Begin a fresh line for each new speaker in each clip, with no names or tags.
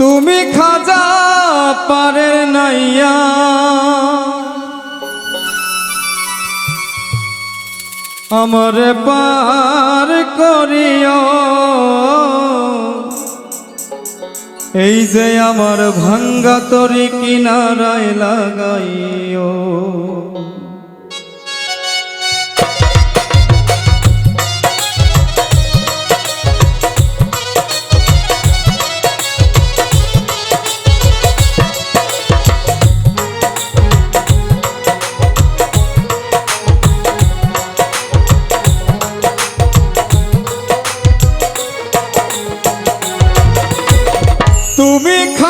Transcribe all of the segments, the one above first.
তুমি খাজা পারের নাইয়া। আমার পার করিও। এই যে আমার ভাঙ্গা তরি কিনারায় লাগাইও।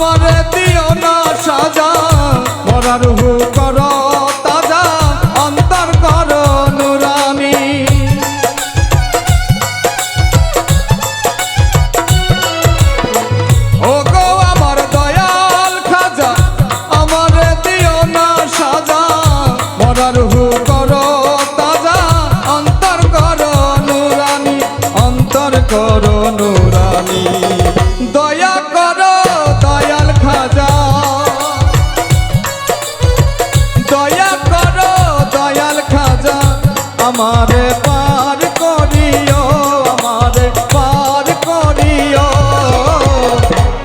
আমার দিও না সাজা। মরার হু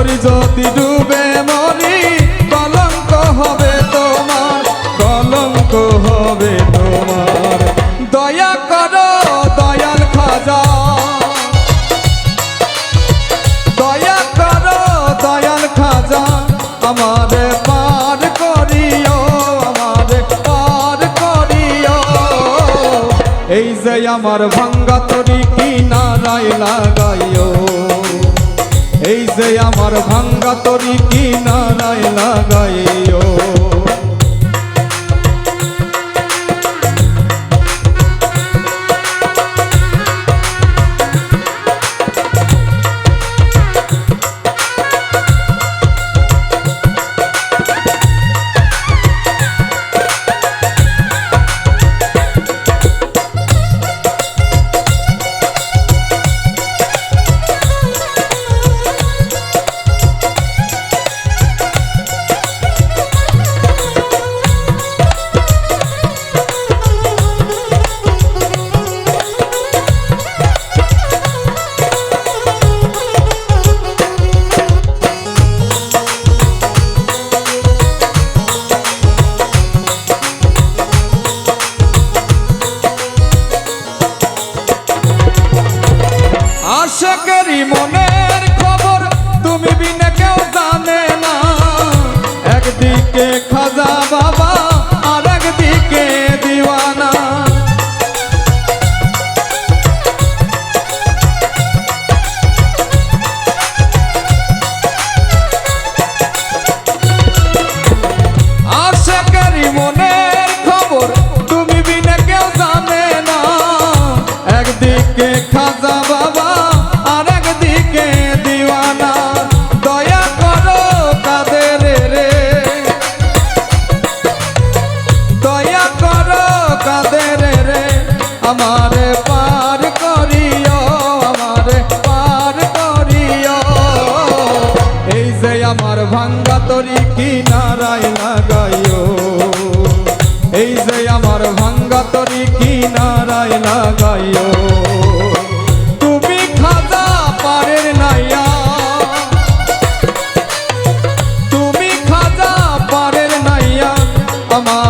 আজ। যদি ডুবে মরি, কলঙ্ক হবে তোমার, কলঙ্ক হবে তোমার। দয়া করো, দয়াল খাজা। দয়া করো, দয়াল খাজা। আমারে পার করিও, আমারে পার করিও। এই যে আমার ভাঙ্গা তরি কিনারায় লাগাইও। এই যে আমার ভাঙ্গা তরি কিনারায় লাগাইও। আমার তরি কিনারায় লাগাইও। এই যে আমার ভাঙ্গা তরি কিনারায় লাগাইও। তুমি খাজা আমারে